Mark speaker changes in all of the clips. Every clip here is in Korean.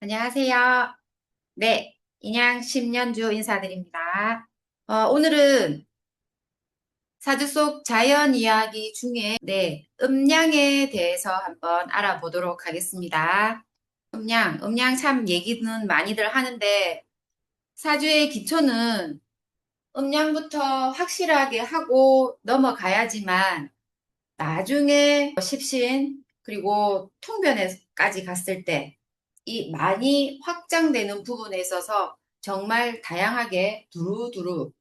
Speaker 1: 안녕하세요. 네, 인양 10년주 인사드립니다. 어, 오늘은 사주 속 자연 이야기 중에 네, 음양에 대해서 한번 알아보도록 하겠습니다. 음양, 음양 참 얘기는 많이들 하는데 사주의 기초는 음양부터 확실하게 하고 넘어가야지만 나중에 십신 그리고 통변에까지 갔을 때 이 많이 확장되는 부분에 있어서 정말 다양하게 두루두루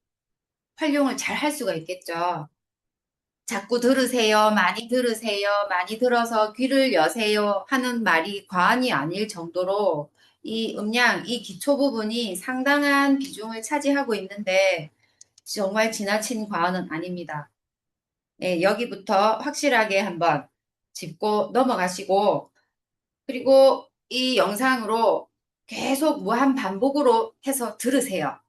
Speaker 1: 활용을 잘 할 수가 있겠죠. 자꾸 들으세요, 많이 들으세요, 많이 들어서 귀를 여세요 하는 말이 과언이 아닐 정도로 이 음량, 이 기초 부분이 상당한 비중을 차지하고 있는데 정말 지나친 과언은 아닙니다. 네, 여기부터 확실하게 한번 짚고 넘어가시고 그리고 이 영상으로 계속 무한 반복으로 해서 들으세요.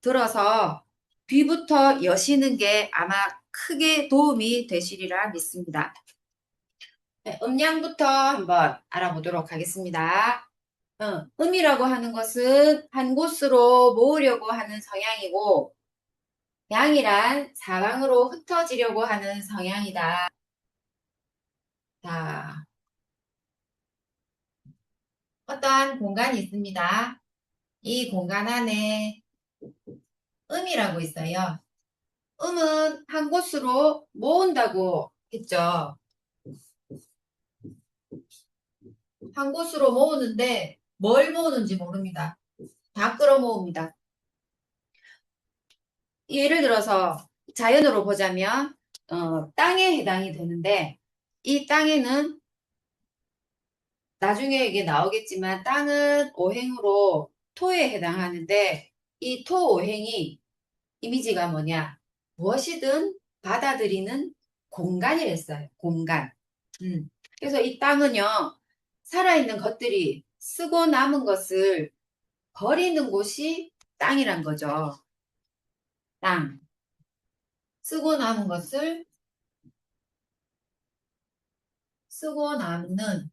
Speaker 1: 들어서 귀부터 여시는 게 아마 크게 도움이 되시리라 믿습니다. 네, 음량부터 한번 알아보도록 하겠습니다. 어, 음이라고 하는 것은 한 곳으로 모으려고 하는 성향이고 양이란 사방으로 흩어지려고 하는 성향이다. 자, 어떠한 공간이 있습니다. 이 공간 안에 음이라고 있어요. 음은 한 곳으로 모은다고 했죠. 한 곳으로 모으는데 뭘 모으는지 모릅니다. 다 끌어 모읍니다. 예를 들어서 자연으로 보자면 어, 땅에 해당이 되는데 이 땅에는 나중에 이게 나오겠지만 땅은 오행으로 토에 해당하는데 이 토오행이 이미지가 뭐냐 무엇이든 받아들이는 공간이랬어요. 공간. 음. 그래서 이 땅은요 살아있는 것들이 쓰고 남은 것을 버리는 곳이 땅이란 거죠. 땅. 쓰고 남은 것을 쓰고 남는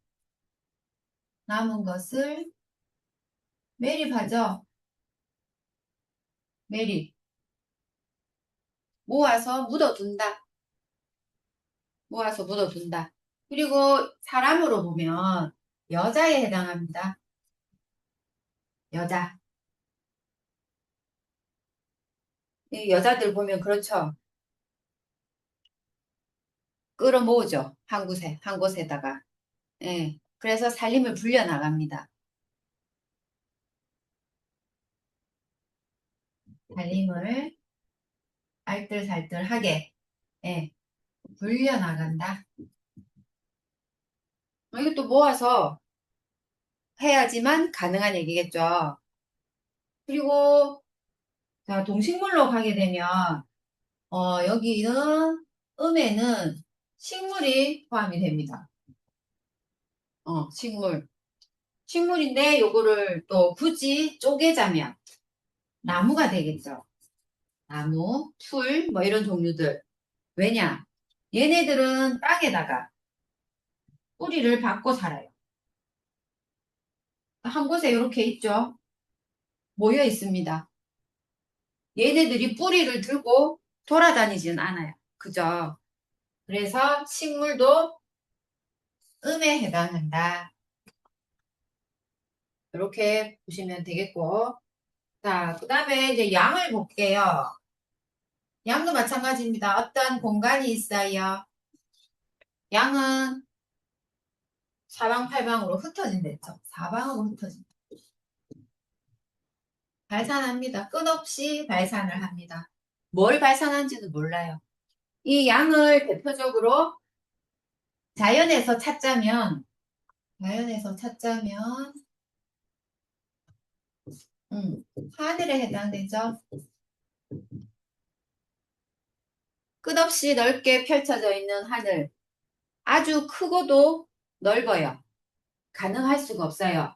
Speaker 1: 남은 것을 매립하죠. 매립. 모아서 묻어둔다. 모아서 묻어둔다. 그리고 사람으로 보면 여자에 해당합니다. 여자. 여자들 보면 그렇죠. 끌어모으죠. 한 곳에, 한 곳에다가. 예. 그래서 살림을 불려나갑니다. 살림을 알뜰살뜰하게 예, 불려나간다. 이것도 모아서 해야지만 가능한 얘기겠죠. 그리고 자 동식물로 가게 되면 어, 여기는 음에는 식물이 포함이 됩니다. 어, 식물. 식물인데 요거를 또 굳이 쪼개자면 나무가 되겠죠. 나무, 풀, 뭐 이런 종류들. 왜냐? 얘네들은 땅에다가 뿌리를 받고 살아요. 한 곳에 이렇게 있죠. 모여 있습니다. 얘네들이 뿌리를 들고 돌아다니지는 않아요. 그죠? 그래서 식물도 음에 해당한다. 이렇게 보시면 되겠고. 자, 그 다음에 이제 양을 볼게요. 양도 마찬가지입니다. 어떤 공간이 있어요. 양은 사방팔방으로 흩어진댔죠. 사방으로 흩어진다. 발산합니다. 끝없이 발산을 합니다. 뭘 발산한지는 몰라요. 이 양을 대표적으로 자연에서 찾자면 자연에서 찾자면 음, 하늘에 해당되죠. 끝없이 넓게 펼쳐져 있는 하늘. 아주 크고도 넓어요. 가능할 수가 없어요.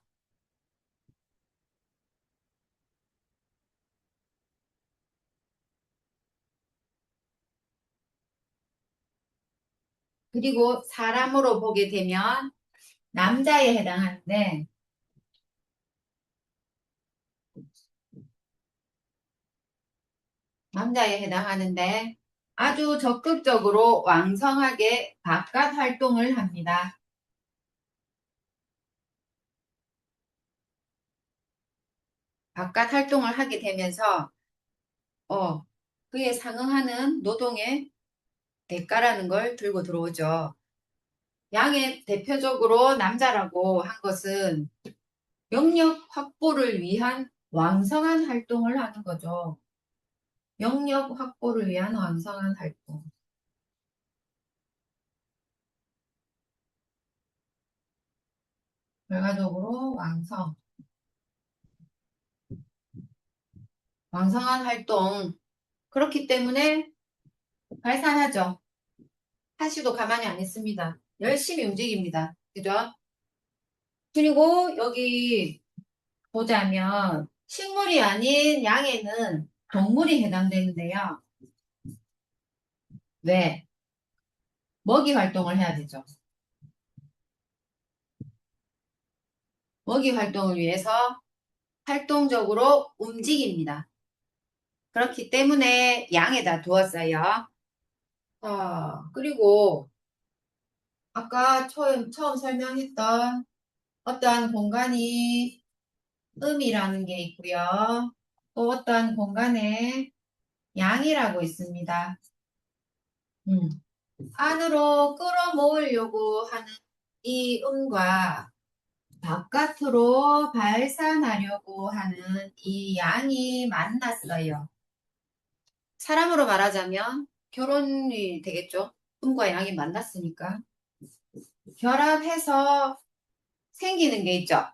Speaker 1: 그리고 사람으로 보게 되면 남자에 해당하는데 남자에 해당하는데 아주 적극적으로 왕성하게 바깥 활동을 합니다. 바깥 활동을 하게 되면서 어, 그에 상응하는 노동에 대가라는 걸 들고 들어오죠. 양의 대표적으로 남자라고 한 것은 영역 확보를 위한 왕성한 활동을 하는 거죠. 영역 확보를 위한 왕성한 활동. 결과적으로 왕성. 왕성한 활동. 그렇기 때문에 발산하죠. 하시도 가만히 안 있습니다. 열심히 움직입니다. 그죠? 그리고 여기 보자면 식물이 아닌 양에는 동물이 해당되는데요. 왜? 먹이 활동을 해야 되죠. 먹이 활동을 위해서 활동적으로 움직입니다. 그렇기 때문에 양에다 두었어요. 자, 그리고 아까 처음, 처음 설명했던 어떠한 공간이 음이라는 게 있고요. 또 어떠한 공간에 양이라고 있습니다. 음. 안으로 끌어모으려고 하는 이 음과 바깥으로 발산하려고 하는 이 양이 만났어요. 사람으로 말하자면 결혼이 되겠죠. 음과 양이 만났으니까. 결합해서 생기는 게 있죠.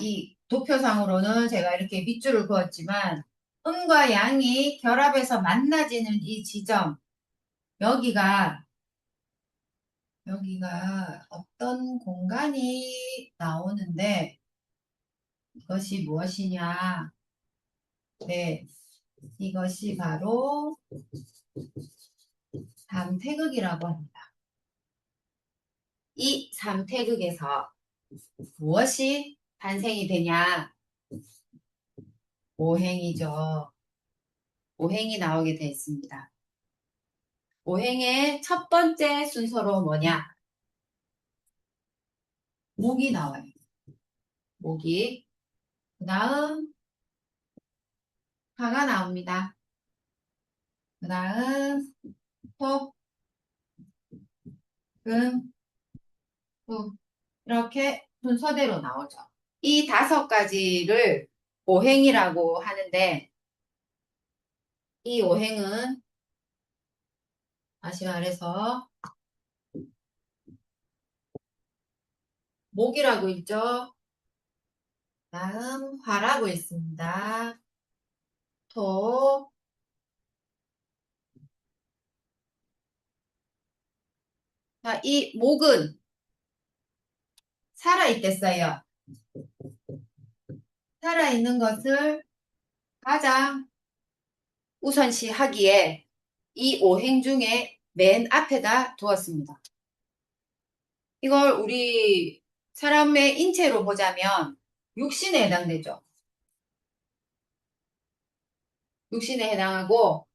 Speaker 1: 이 도표상으로는 제가 이렇게 밑줄을 그었지만 음과 양이 결합해서 만나지는 이 지점 여기가 여기가 어떤 공간이 나오는데 이것이 무엇이냐 네 이것이 바로 삼태극이라고 합니다. 이 삼태극에서 무엇이 탄생이 되냐? 오행이죠. 오행이 나오게 되어 있습니다. 오행의 첫 번째 순서로 뭐냐? 목이 나와요. 목이. 그 다음, 화가 나옵니다. 그 다음, 토, 금, 후. 이렇게 순서대로 나오죠. 이 다섯 가지를 오행이라고 하는데, 이 오행은 다시 말해서 목이라고 있죠. 다음 화라고 있습니다. 토, 자, 이 목은 살아있겠어요. 살아있는 것을 가장 우선시 하기에 이 오행 중에 맨 앞에다 두었습니다. 이걸 우리 사람의 인체로 보자면 육신에 해당되죠. 육신에 해당하고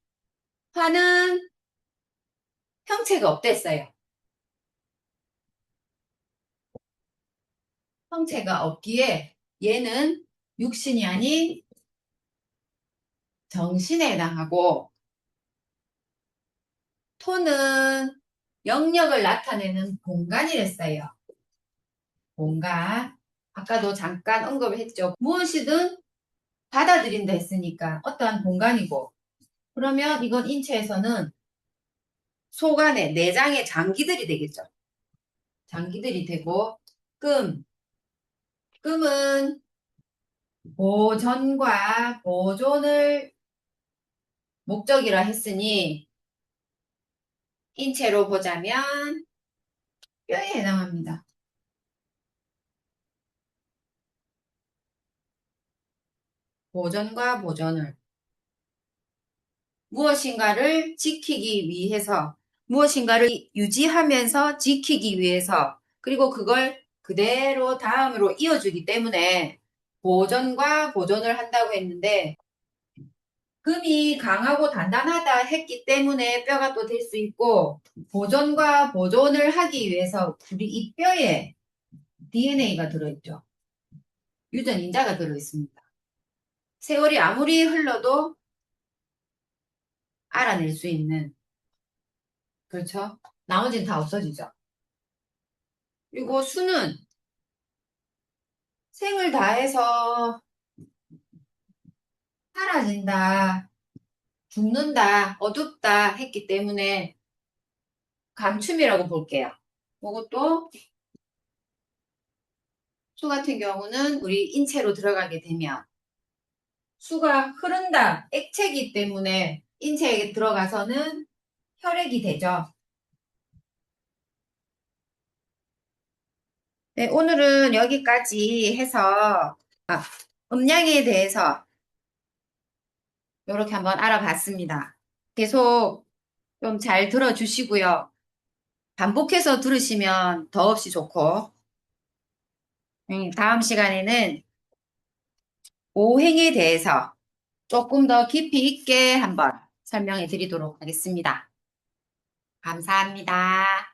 Speaker 1: 화는 형체가 없댔어요. 형체가 없기에 얘는 육신이 아닌 정신에 해당하고 토는 영역을 나타내는 공간이랬어요. 공간. 아까도 잠깐 언급을 했죠. 무엇이든 받아들인다 했으니까 어떠한 공간이고 그러면 이건 인체에서는 속 안에 내장의 장기들이 되겠죠. 장기들이 되고 끔. 끔은 보전과 보존을 목적이라 했으니 인체로 보자면 뼈에 해당합니다. 보전과 보존을 무엇인가를 지키기 위해서 무엇인가를 유지하면서 지키기 위해서 그리고 그걸 그대로 다음으로 이어주기 때문에 보전과 보존을 한다고 했는데 금이 강하고 단단하다 했기 때문에 뼈가 또 될 수 있고 보존과 보존을 하기 위해서 우리 이 뼈에 DNA가 들어있죠. 유전 인자가 들어있습니다. 세월이 아무리 흘러도 알아낼 수 있는 그렇죠? 나머지는 다 없어지죠. 그리고 수는 생을 다해서 사라진다, 죽는다, 어둡다 했기 때문에 감춤이라고 볼게요. 이것도 수 같은 경우는 우리 인체로 들어가게 되면 수가 흐른다, 액체이기 때문에 인체에 들어가서는 혈액이 되죠. 네, 오늘은 여기까지 해서 아, 음량에 대해서 이렇게 한번 알아봤습니다. 계속 좀 잘 들어주시고요. 반복해서 들으시면 더없이 좋고 음, 다음 시간에는 오행에 대해서 조금 더 깊이 있게 한번 설명해 드리도록 하겠습니다. 감사합니다.